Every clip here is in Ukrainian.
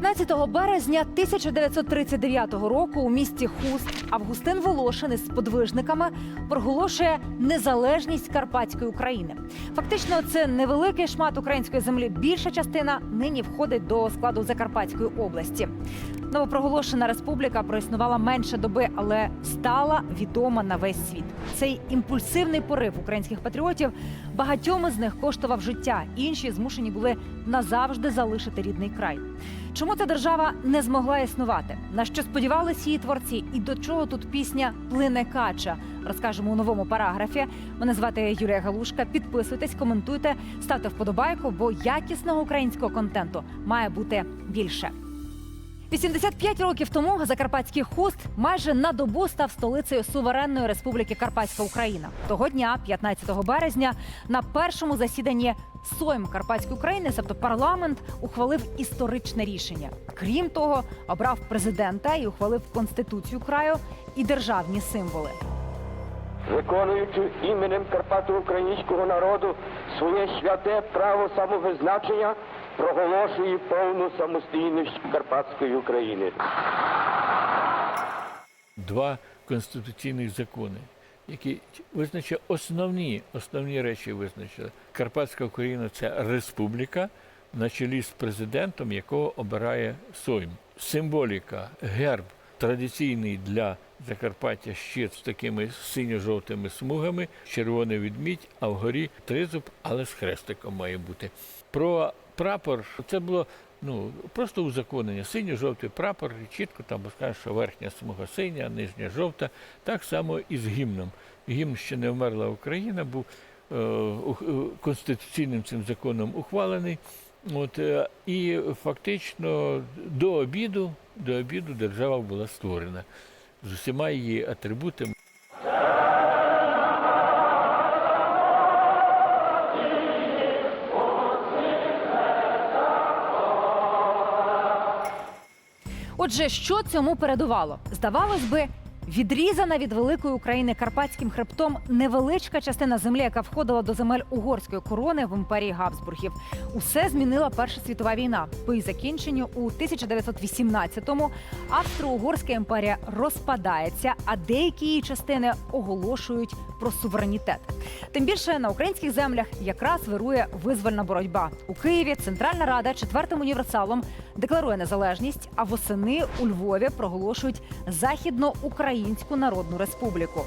15 березня 1939 року у місті Хуст Августин Волошин із подвижниками проголошує незалежність Карпатської України. Фактично, це невеликий шмат української землі. Більша частина нині входить до складу Закарпатської області. Новопроголошена республіка проіснувала менше доби, але стала відома на весь світ. Цей імпульсивний порив українських патріотів багатьом із них коштував життя. Інші змушені були назавжди залишити рідний край. Чому ця держава не змогла існувати? На що сподівались її творці, і до чого тут пісня Плине кача? Розкажемо у новому параграфі. Мене звати Юлія Галушка. Підписуйтесь, коментуйте, ставте вподобайку, бо якісного українського контенту має бути більше. 85 років тому Закарпатський хуст майже на добу став столицею суверенної республіки Карпатська Україна. Того дня, 15 березня, на першому засіданні Сойм Карпатської України, тобто парламент, ухвалив історичне рішення. Крім того, обрав президента і ухвалив конституцію краю і державні символи. виконуючи іменем Карпато-українського народу своє святе право самовизначення, проголошує повну самостійність Карпатської України. два конституційних закони, які визначили основні, основні речі визначили. Карпатська Україна це республіка на чолі з президентом, якого обирає Сойм. Символіка, герб традиційний для Закарпаття щит з такими синьо-жовтими смугами, червоний відмідь, а вгорі тризуб, але з хрестиком має бути. Про прапор це було ну, просто узаконення. Синьо-жовтий прапор, чітко там скаже, що верхня смуга синя, нижня жовта. Так само і з гімном. Гімн ще не вмерла Україна, був е, е, конституційним цим законом ухвалений. От, е, і фактично до обіду, до обіду держава була створена з усіма її атрибутами. Отже, що цьому передувало? Здавалось би, відрізана від великої України Карпатським хребтом невеличка частина землі, яка входила до земель угорської корони в імперії Габсбургів. Усе змінила Перша світова війна. По її закінченню у 1918-му Австро-Угорська імперія розпадається, а деякі її частини оголошують про суверенітет. Тим більше на українських землях якраз вирує визвольна боротьба. У Києві Центральна Рада четвертим універсалом декларує незалежність, а восени у Львові проголошують Західноукраїнську Народну Республіку.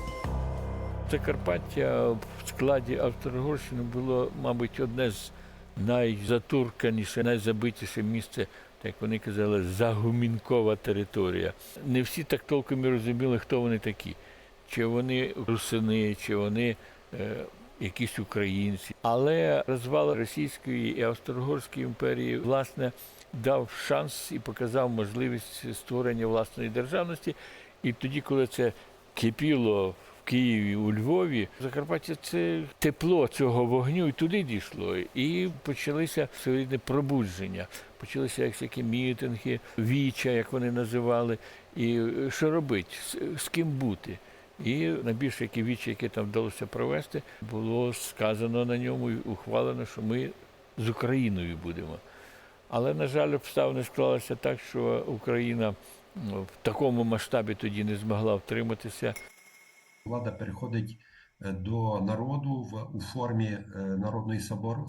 Закарпаття в складі Австро-Угорщини було, мабуть, одне з найзатурканіше, найзабитіше місце, як вони казали, загумінкова територія. Не всі так толком і розуміли, хто вони такі. Чи вони русини, чи вони е, якісь українці. Але розвал Російської і Австро-Угорської імперії, власне, дав шанс і показав можливість створення власної державності. І тоді, коли це кипіло в Києві, у Львові, Закарпаття це тепло цього вогню і туди дійшло. І почалися своєрідне пробудження. Почалися всякі мітинги, віча, як вони називали. І що робити, з ким бути. І найбільше які вічі, які там вдалося провести, було сказано на ньому і ухвалено, що ми з Україною будемо. Але, на жаль, обставини склалися так, що Україна в такому масштабі тоді не змогла втриматися. влада переходить е, до народу в, у формі е, народної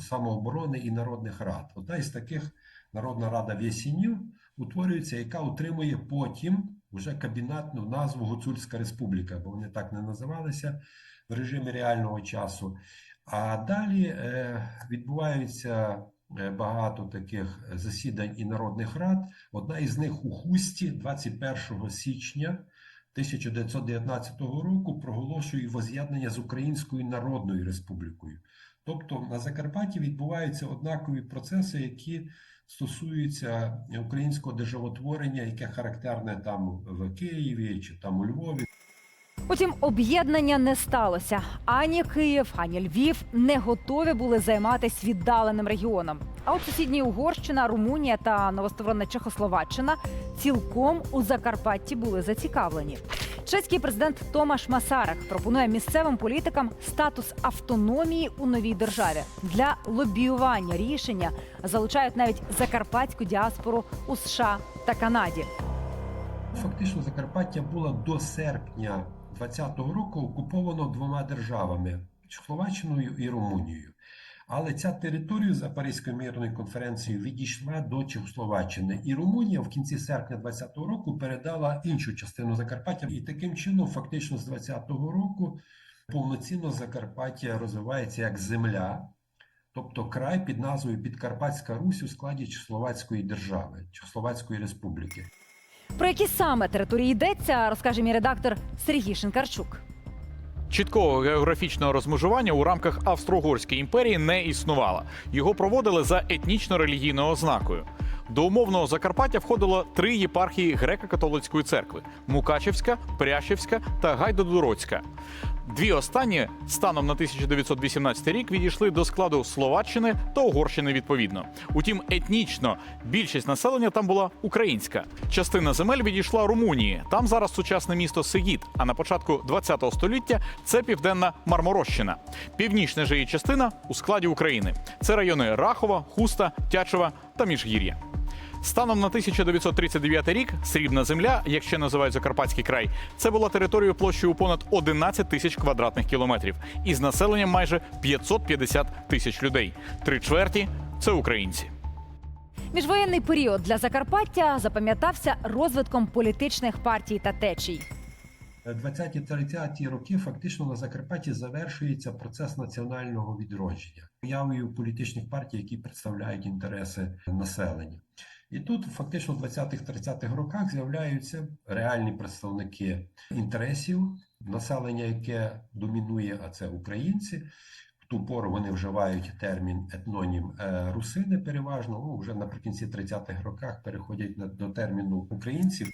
самооборони і народних рад. Одна із таких Народна рада Вєсінів утворюється, яка утримує потім вже кабінетну назву Гуцульська Республіка, бо вони так не називалися в режимі реального часу. А далі е, відбуваються е, багато таких засідань і народних рад. Одна із них у Хусті 21 січня 1919 року проголошує воз'єднання з Українською Народною Республікою. Тобто на Закарпатті відбуваються однакові процеси, які стосуються українського державотворення, яке характерне там в Києві чи там у Львові. Утім, об'єднання не сталося. Ані Київ, ані Львів не готові були займатися віддаленим регіоном. А от сусідні Угорщина, Румунія та новостворена Чехословаччина цілком у Закарпатті були зацікавлені. Чеський президент Томаш Масарек пропонує місцевим політикам статус автономії у новій державі для лобіювання рішення залучають навіть закарпатську діаспору у США та Канаді. Фактично, Закарпаття було до серпня 2020 року окуповано двома державами Чехословаччиною і Румунією. Але ця територія за Паризькою мирною конференцією відійшла до Чехословаччини, і Румунія в кінці серпня 2020 року передала іншу частину Закарпаття. І таким чином, фактично, з 2020 року повноцінно Закарпаття розвивається як земля, тобто край під назвою Підкарпатська Русь у складі Чехословацької держави, Чехословацької республіки. Про які саме території йдеться, розкаже мій редактор Сергій Шинкарчук. Чіткого географічного розмежування у рамках Австро-Угорської імперії не існувало. Його проводили за етнічно-релігійною ознакою. До умовного Закарпаття входило три єпархії греко-католицької церкви: Мукачевська, Прящевська та Гайдодородська. Дві останні станом на 1918 рік відійшли до складу Словаччини та Угорщини відповідно. Утім, етнічно більшість населення там була українська. Частина земель відійшла Румунії. Там зараз сучасне місто Сигіт. А на початку 20 століття це південна Марморощина. Північна ж її частина у складі України. Це райони Рахова, Хуста, Тячева та Міжгір'я. Станом на 1939 рік срібна земля, як ще називають Закарпатський край, це була територією площею понад 11 тисяч квадратних кілометрів із населенням майже 550 тисяч людей. Три чверті це українці. Міжвоєнний період для Закарпаття запам'ятався розвитком політичних партій та течій. 20-30 роки фактично на Закарпатті завершується процес національного відродження, появою політичних партій, які представляють інтереси населення. І тут фактично в 20-30-х роках з'являються реальні представники інтересів населення, яке домінує, а це українці. В ту пору вони вживають термін етнонім е, русини переважно. Ну, вже наприкінці 30-х роках переходять до терміну українців.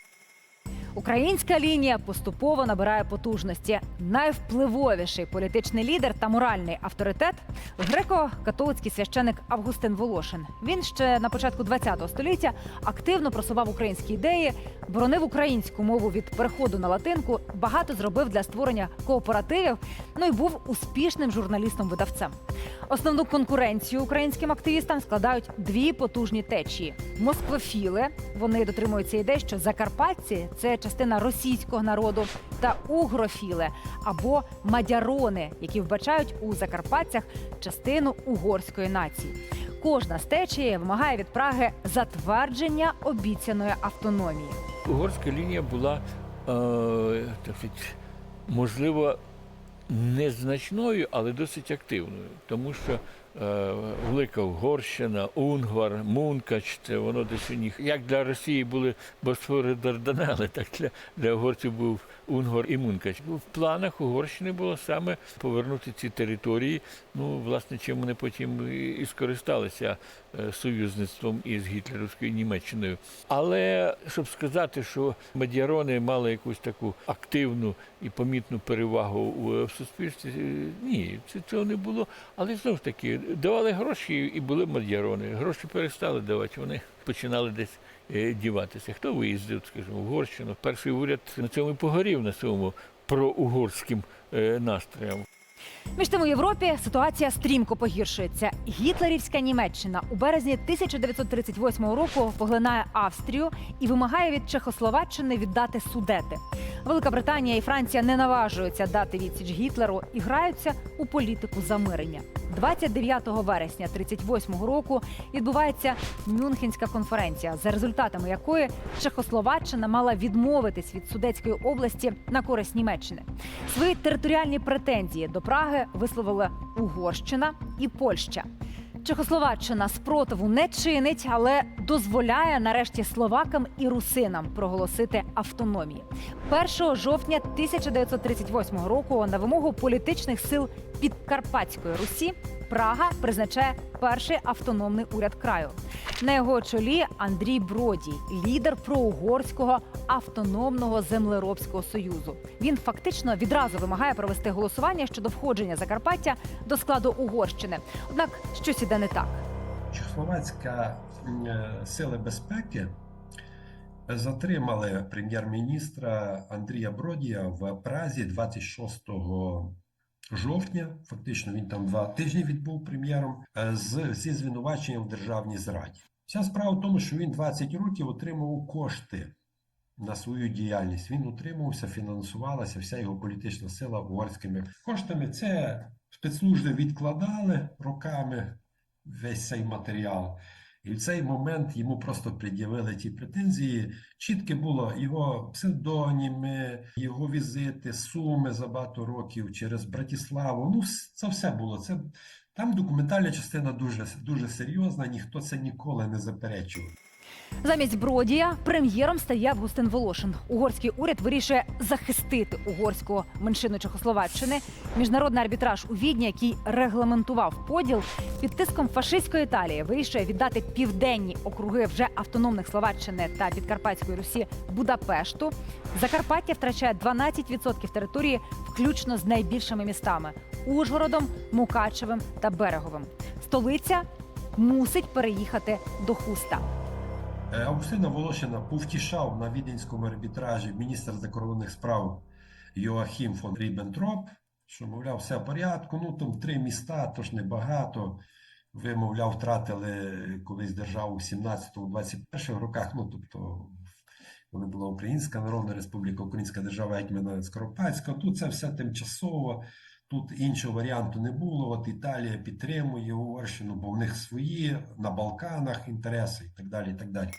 Українська лінія поступово набирає потужності. Найвпливовіший політичний лідер та моральний авторитет греко-католицький священик Августин Волошин. Він ще на початку ХХ століття активно просував українські ідеї, боронив українську мову від переходу на латинку, багато зробив для створення кооперативів. Ну і був успішним журналістом-видавцем. Основну конкуренцію українським активістам складають дві потужні течії: москвофіли. Вони дотримуються ідеї, що закарпатці це частина російського народу, та угрофіли або мадярони, які вбачають у закарпатцях частину угорської нації. Кожна з течії вимагає від Праги затвердження обіцяної автономії. Угорська лінія була, е, так можливо, незначною, але досить активною, тому що Велика Угорщина, Унгвар, Мункач, це воно десь у них. Як для Росії були Босфори Дарданели, так для, для угорців був Унгвар і Мункач. В планах Угорщини було саме повернути ці території. Ну, власне, чим вони потім і- скористалися е, союзництвом із гітлерівською Німеччиною. Але щоб сказати, що мадярони мали якусь таку активну і помітну перевагу в суспільстві, е, ні, це цього не було. Але знов ж таки давали гроші і були мадярони. Гроші перестали давати, вони починали десь е, діватися. Хто виїздив, скажімо, в Угорщину? Перший уряд на цьому погорів на цьому проугорським е, настроям. Між тим у Європі ситуація стрімко погіршується. Гітлерівська Німеччина у березні 1938 року поглинає Австрію і вимагає від Чехословаччини віддати судети. Велика Британія і Франція не наважуються дати відсіч Гітлеру і граються у політику замирення. 29 вересня 38 року відбувається Мюнхенська конференція, за результатами якої Чехословаччина мала відмовитись від Судетської області на користь Німеччини. Свої територіальні претензії до Праги висловили Угорщина і Польща. Чехословаччина спротиву не чинить, але дозволяє нарешті словакам і русинам проголосити автономію. 1 жовтня 1938 року на вимогу політичних сил Підкарпатської Русі Прага призначає перший автономний уряд краю. На його чолі Андрій Бродій, лідер проугорського автономного землеробського союзу. Він фактично відразу вимагає провести голосування щодо входження Закарпаття до складу Угорщини. Однак щось іде не так. Чехословацька е, сили безпеки Затримали прем'єр-міністра Андрія Бродія в Празі 26 жовтня. Фактично він там два тижні відбув прем'єром е, з, зі звинуваченням в державній зраді. Вся справа в тому, що він 20 років отримував кошти на свою діяльність. Він утримувався, фінансувалася вся його політична сила угорськими коштами. Це спецслужби відкладали роками весь цей матеріал. І в цей момент йому просто пред'явили ті претензії. Чітке було його псевдоніми, його візити, суми за багато років через Братіславу. Ну, це все було. Це там документальна частина дуже дуже серйозна. Ніхто це ніколи не заперечував. Замість Бродія прем'єром стає Августин Волошин. Угорський уряд вирішує захистити угорську меншину Чехословаччини. Міжнародний арбітраж у Відні, який регламентував поділ, під тиском фашистської Італії вирішує віддати південні округи вже автономних Словаччини та Підкарпатської Русі Будапешту. Закарпаття втрачає 12% території, включно з найбільшими містами Ужгородом, Мукачевим та Береговим. Столиця мусить переїхати до Хуста. Е, Августина Волошина повтішав на віденському арбітражі міністр закордонних справ Йоахім фон Ріббентроп, що, мовляв, все в порядку. Ну, там три міста, тож небагато. Ви, мовляв, втратили колись державу в 17-21 роках. Ну, тобто, коли була Українська Народна Республіка, Українська держава Гетьмана Скоропадського. Тут це все тимчасово. Тут іншого варіанту не було. От Італія підтримує Угорщину, бо в них свої на Балканах інтереси і так далі. І так далі.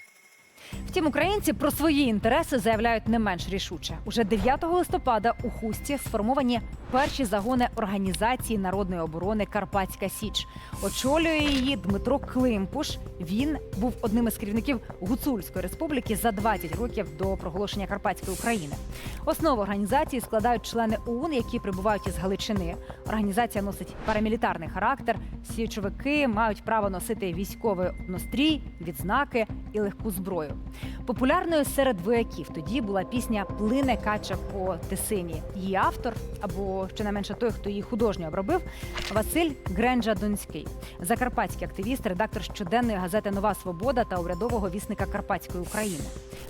Втім, українці про свої інтереси заявляють не менш рішуче. Уже 9 листопада у Хусті сформовані перші загони організації народної оборони Карпатська Січ. Очолює її Дмитро Климпуш. Він був одним із керівників Гуцульської республіки за 20 років до проголошення Карпатської України. Основу організації складають члени ОУН, які прибувають із Галичини. Організація носить парамілітарний характер. Січовики мають право носити військовий однострій, відзнаки і легку зброю. Популярною серед вояків тоді була пісня Плине кача по Тисині. Її автор, або щонайменше той, хто її художньо обробив, Василь Гренджа Донський, закарпатський активіст, редактор щоденної газети Нова Свобода та урядового вісника Карпатської України.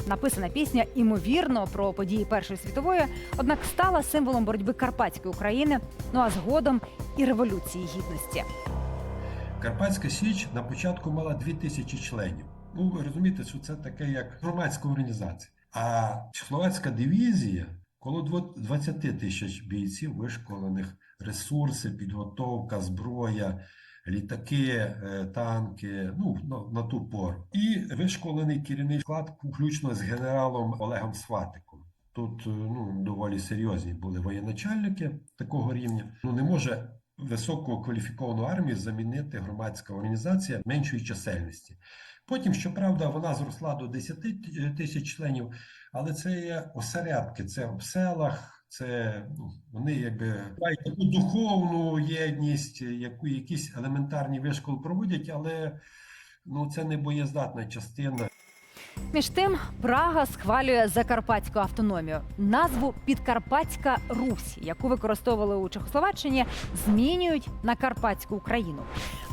Написана пісня імовірно про події Першої світової, однак стала символом боротьби Карпатської України, ну а згодом і революції гідності. Карпатська Січ на початку мала 2000 членів. Ну, ви розумієте, що це таке як громадська організація. А Чехословацька дивізія коло дво- 20 тисяч бійців вишколених, ресурси, підготовка, зброя, літаки, е, танки, ну, на, на ту пору. І вишколений керівний склад, включно з генералом Олегом Сватиком. Тут е, ну, доволі серйозні були воєначальники такого рівня. Ну не може висококваліфіковану армію замінити громадська організація меншої чисельності. Потім, щоправда, вона зросла до 10 тисяч членів, але це є осередки, це в селах, це ну, вони якби мають таку духовну єдність, яку якісь елементарні вишколи проводять, але ну це не боєздатна частина. Між тим, Прага схвалює закарпатську автономію. Назву Підкарпатська Русь, яку використовували у Чехословаччині, змінюють на Карпатську Україну.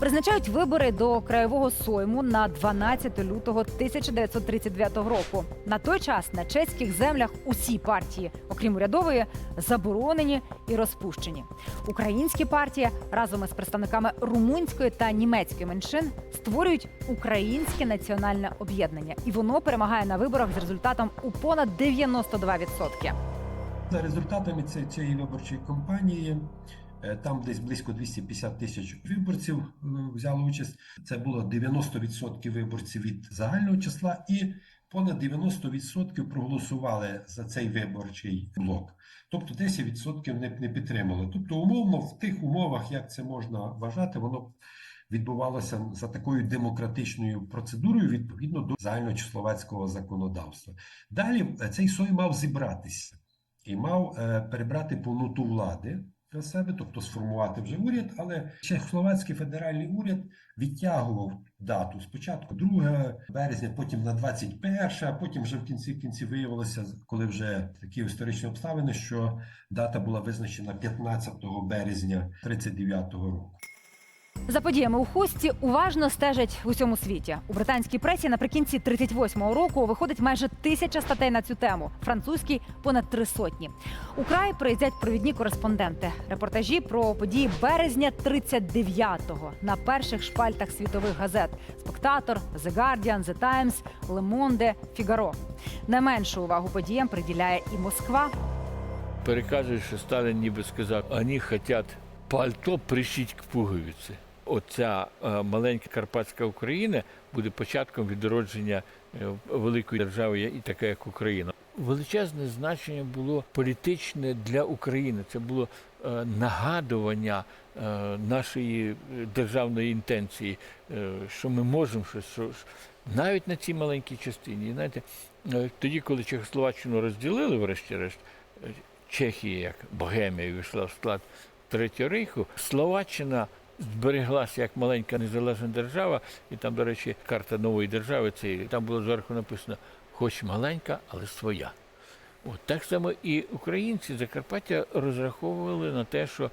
Призначають вибори до краєвого сойму на 12 лютого 1939 року. На той час на чеських землях усі партії, окрім урядової, заборонені і розпущені. Українські партії разом із представниками румунської та німецької меншин створюють українське національне об'єднання, і воно перемагає на виборах з результатом у понад 92%. За результатами ці- цієї виборчої кампанії, е, там десь близько 250 тисяч виборців е, взяли участь. Це було 90% виборців від загального числа, і понад 90% проголосували за цей виборчий блок. Тобто 10% не, не підтримали. Тобто, умовно, в тих умовах, як це можна вважати, воно відбувалося за такою демократичною процедурою відповідно до загальночисловацького законодавства. Далі е, цей сой мав зібратися і мав е, перебрати повноту влади для себе, тобто сформувати вже уряд, але Чехословацький федеральний уряд відтягував дату спочатку 2 березня, потім на 21, а потім вже в кінці кінці виявилося, коли вже такі історичні обставини, що дата була визначена 15 березня 39 року. За подіями у хусті уважно стежать в усьому світі. У британській пресі наприкінці 38-го року виходить майже тисяча статей на цю тему. Французькій понад три сотні. У край приїздять провідні кореспонденти. Репортажі про події березня 39-го на перших шпальтах світових газет: Спектатор, The Guardian, The Times, Le Monde, Figaro. Не меншу увагу подіям приділяє і Москва. Переказують, що Сталін ніби сказав, вони хочуть пальто пришити к пуговиці. Оця е, маленька Карпатська Україна буде початком відродження е, великої держави, і така як Україна. Величезне значення було політичне для України. Це було е, нагадування нашої державної інтенції, що ми можемо щось, що, навіть на цій маленькій частині. Знаєте, тоді, коли Чехословаччину розділили, врешті-решт, Чехія, як Богемія, війшла в склад Третього рейху, Словаччина збереглася як маленька незалежна держава, і там, до речі, карта нової держави, це, там було зверху написано хоч маленька, але своя. От так само і українці Закарпаття розраховували на те, що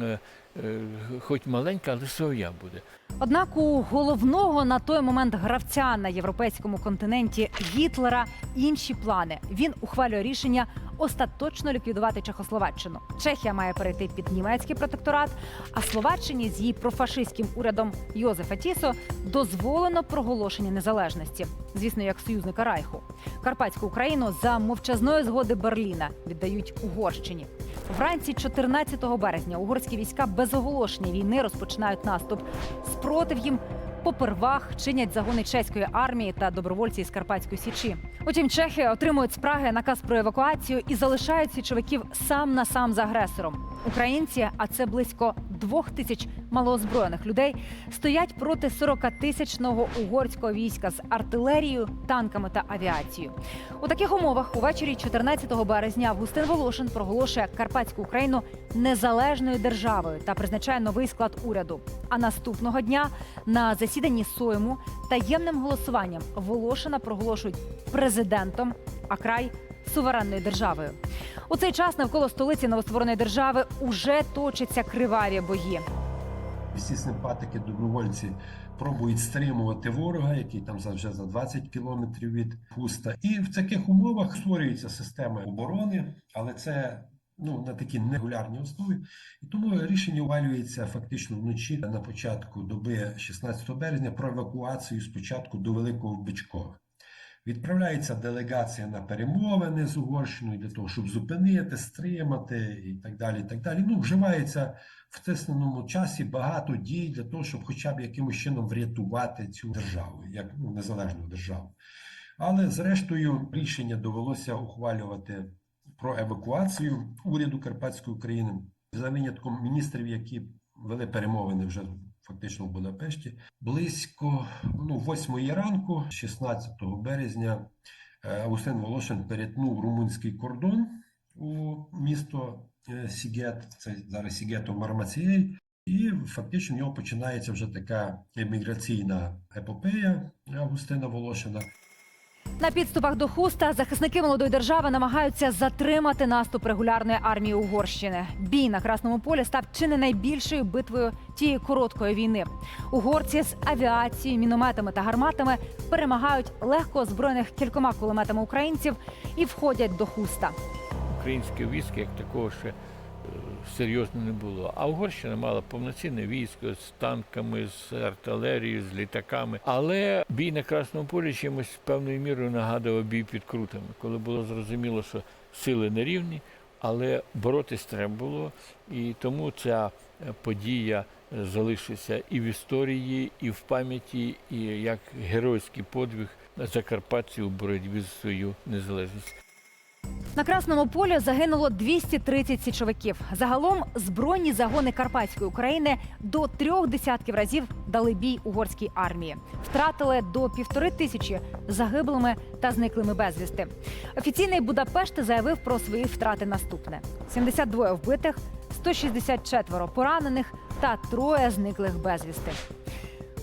е, е, хоч маленька, але своя буде. Однак у головного на той момент гравця на європейському континенті Гітлера інші плани. Він ухвалює рішення остаточно ліквідувати Чехословаччину. Чехія має перейти під німецький протекторат, а Словаччині з її профашистським урядом Йозефа Тісо дозволено проголошення незалежності, звісно, як союзника Райху. Карпатську Україну за мовчазної згоди Берліна віддають Угорщині. Вранці 14 березня угорські війська без оголошення війни розпочинають наступ. Спротив їм попервах чинять загони чеської армії та добровольці із Карпатської січі. Утім, чехи отримують з Праги наказ про евакуацію і залишають січовиків сам на сам з агресором. Українці, а це близько двох тисяч малоозброєних людей, стоять проти 40-тисячного угорського війська з артилерією, танками та авіацією. У таких умовах увечері 14 березня Августин Волошин проголошує Карпатську Україну незалежною державою та призначає новий склад уряду. А наступного дня на засіданні Сойму таємним голосуванням Волошина проголошують президентом, а край суверенною державою. У цей час навколо столиці новоствореної держави уже точаться криваві бої. Всі симпатики, добровольці пробують стримувати ворога, який там вже за 20 кілометрів від Хуста. І в таких умовах створюється система оборони, але це ну на такій нерегулярній основі. І тому рішення увалюється фактично вночі на початку доби 16 березня про евакуацію спочатку до Великого Бичкова. Відправляється делегація на перемовини з Угорщиною для того, щоб зупинити, стримати і так далі. І так далі. Ну, вживається в тисненому часі багато дій для того, щоб хоча б якимось чином врятувати цю державу, як ну, незалежну державу. Але зрештою рішення довелося ухвалювати про евакуацію уряду Карпатської України за винятком міністрів, які вели перемовини вже фактично в Будапешті. Близько ну, 8 ранку, 16 березня, е, Волошин перетнув румунський кордон у місто е, Сігет, це зараз Сігето Мармацієй. І фактично в нього починається вже така еміграційна епопея Августина Волошина. На підступах до хуста захисники молодої держави намагаються затримати наступ регулярної армії Угорщини. Бій на красному полі став чи не найбільшою битвою тієї короткої війни. Угорці з авіацією, мінометами та гарматами перемагають легко озброєних кількома кулеметами українців і входять до хуста. Українське військо як такого ще серйозно не було. А Угорщина мала повноцінне військо з танками, з артилерією, з літаками. Але бій на Красному полі чимось певною мірою нагадував бій під крутами, коли було зрозуміло, що сили не рівні, але боротись треба було. І тому ця е, подія е, залишиться і в історії, і в пам'яті, і як геройський подвиг закарпатців у боротьбі за свою незалежність. На красному полі загинуло 230 січовиків. Загалом збройні загони Карпатської України до трьох десятків разів дали бій угорській армії. Втратили до півтори тисячі загиблими та зниклими безвісти. Офіційний Будапешт заявив про свої втрати наступне: 72 вбитих, 164 поранених та троє зниклих безвісти.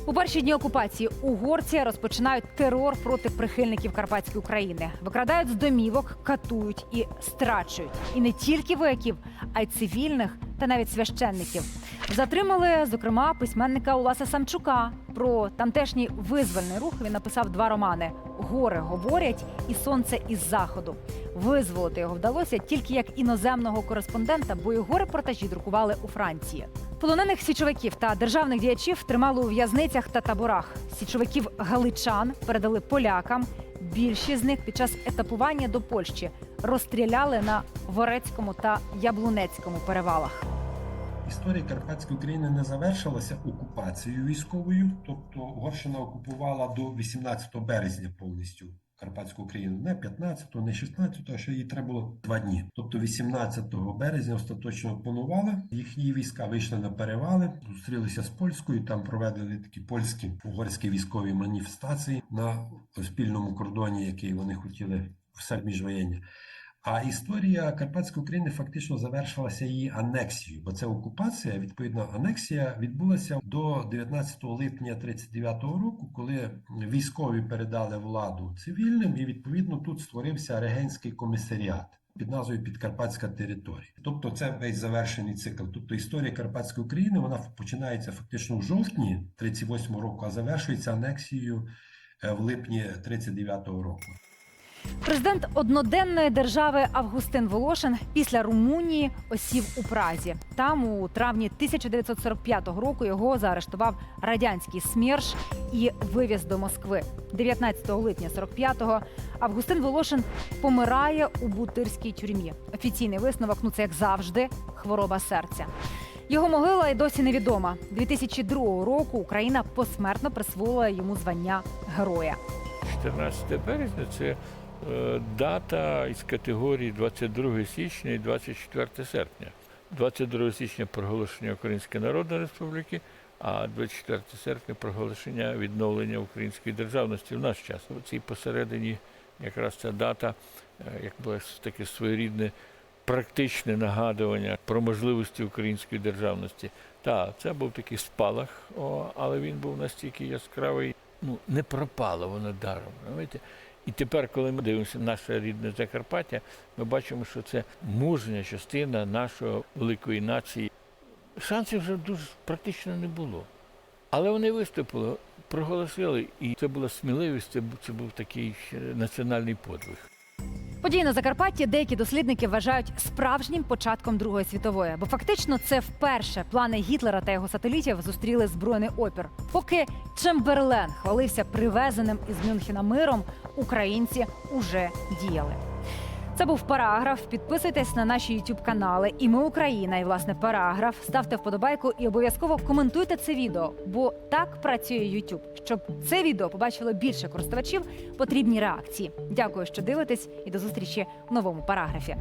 У перші дні окупації угорці розпочинають терор проти прихильників Карпатської України. Викрадають з домівок, катують і страчують. І не тільки вояків, а й цивільних та навіть священників. Затримали, зокрема, письменника Уласа Самчука. Про тамтешній визвольний рух він написав два романи: Гори говорять і Сонце із заходу. Визволити його вдалося тільки як іноземного кореспондента, бо його репортажі друкували у Франції. Полонених січовиків та державних діячів тримали у в'язницях та таборах. Січовиків галичан передали полякам. Більшість з них під час етапування до Польщі розстріляли на Ворецькому та Яблунецькому перевалах. Історія Карпатської України не завершилася окупацією військовою, тобто Угорщина окупувала до 18 березня повністю Карпатську Україну, не 15, не 16, а що їй треба було два дні. Тобто 18 березня остаточно опанували. Їхні війська вийшли на перевали, зустрілися з польською. Там проведені такі польські угорські військові маніфестації на спільному кордоні, який вони хотіли все міжвоєння. А історія Карпатської України фактично завершилася її анексією, бо це окупація. Відповідно, анексія відбулася до 19 липня 39-го року, коли військові передали владу цивільним, і відповідно тут створився регенський комісаріат. Під назвою Підкарпатська територія, тобто це весь завершений цикл. Тобто історія Карпатської України вона починається фактично в жовтні 38-го року, а завершується анексією е, в липні 39-го року. Президент одноденної держави Августин Волошин після Румунії осів у Празі. Там у травні 1945 року його заарештував радянський СМЕРШ і вивіз до Москви. 19 липня 45-го Августин Волошин помирає у бутирській тюрмі. Офіційний висновок, ну це як завжди, хвороба серця. Його могила й досі невідома. 2002 року Україна посмертно присвоїла йому звання героя. 14 березня це дата із категорії 22 січня і 24 серпня. 22 січня проголошення Української Народної Республіки, а 24 серпня проголошення відновлення української державності в наш час. У цій посередині якраз ця дата, е, як було таке своєрідне практичне нагадування про можливості української державності. Так, це був такий спалах, але він був настільки яскравий, ну не пропало воно даром. Розумієте? І тепер, коли ми дивимося наше рідне Закарпаття, ми бачимо, що це мужня частина нашої великої нації. Шансів вже дуже практично не було. Але вони виступили, проголосили, і це була сміливість, це був, це був такий національний подвиг. Події на Закарпатті деякі дослідники вважають справжнім початком Другої світової, бо фактично це вперше плани Гітлера та його сателітів зустріли збройний опір. Поки Чемберлен хвалився привезеним із Мюнхена миром, українці уже діяли. Це був параграф. Підписуйтесь на наші youtube канали. І ми Україна. І власне параграф. Ставте вподобайку і обов'язково коментуйте це відео, бо так працює YouTube. Щоб це відео побачило більше користувачів, потрібні реакції. Дякую, що дивитесь, і до зустрічі в новому параграфі.